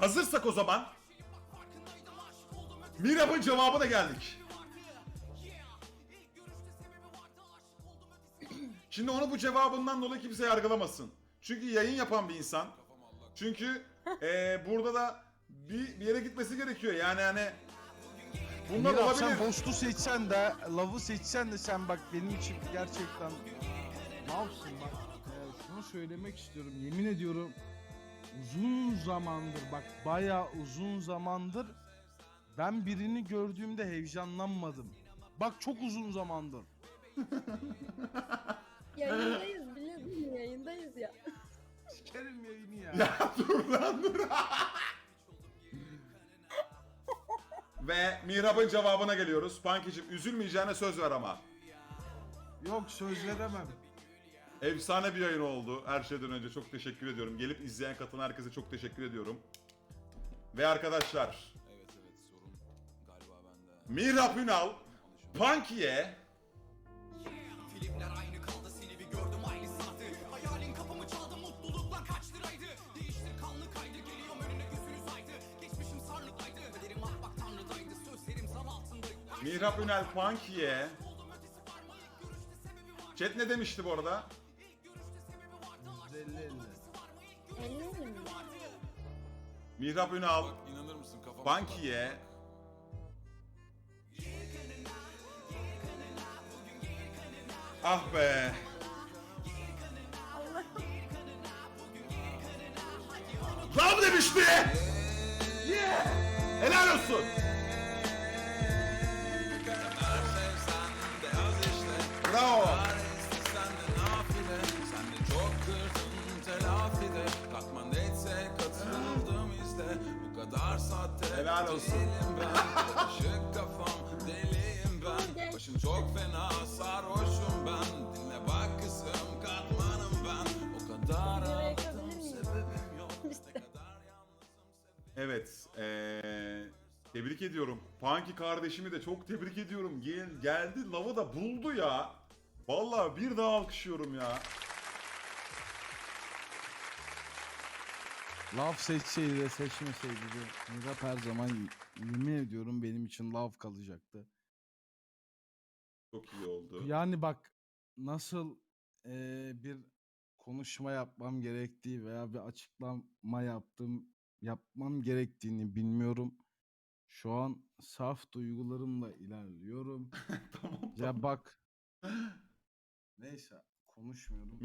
Hazırsak o zaman Mirap'ın cevabına geldik. Şimdi onu bu cevabından dolayı kimse yargılamasın. Çünkü yayın yapan bir insan. Çünkü eee, burada da bir, bir yere gitmesi gerekiyor. Yani hani bunlar Mirap olabilir. sen Ghost'u seçsen de, Love'ı seçsen de sen bak benim için gerçekten ne yapsın bak. Ee, şunu söylemek istiyorum. Yemin ediyorum uzun zamandır bak baya uzun zamandır ben birini gördüğümde heyecanlanmadım. Bak çok uzun zamandır. Yayındayız biliyorsun yayındayız ya. Sikerim yayını ya. Ya dur lan dur. Ve Mihrap'ın cevabına geliyoruz. Pankicim üzülmeyeceğine söz ver ama. Yok söz veremem. Efsane bir yayın oldu. Her şeyden önce çok teşekkür ediyorum. Gelip izleyen katılan herkese çok teşekkür ediyorum. Ve arkadaşlar Evet evet sorun galiba bende. Mihrap Ünal Punky'ye Filmler aynı kaldı seni bir gördüm aynı saati Hayalin kapımı çaldı mutluluklar kaç liraydı Değiştir kanlı kaydı geliyorum önüne yüzünü saydı Geçmişim sarlıktaydı Kaderim ah bak tanrıdaydı Sözlerim zan altındaydı Mihrap Ünal Punky'ye Chat ne demişti bu arada? %50 50. Elli mi? Mihrap Ünal Bak inanır mısın kafama Punky'ye Ah be. Love demişti. Yeah. Helal olsun. Kadar saatte Helal olsun. değilim ben Karışık kafam deliyim ben Başım çok fena sarhoşum ben Dinle bak kızım katmanım ben O kadar miyim? sebebim yok Ne kadar yalnızım Evet. eee, tebrik ediyorum. Punky kardeşimi de çok tebrik ediyorum. Gel, geldi lava da buldu ya. Vallahi bir daha alkışlıyorum ya. Love seçseydi de seçmeseydi de Mirap her zaman yemin ediyorum benim için love kalacaktı. Çok iyi oldu. Yani bak nasıl eee, bir konuşma yapmam gerektiği veya bir açıklama yaptım yapmam gerektiğini bilmiyorum. Şu an saf duygularımla ilerliyorum. tamam. ya bak neyse konuşmuyorum.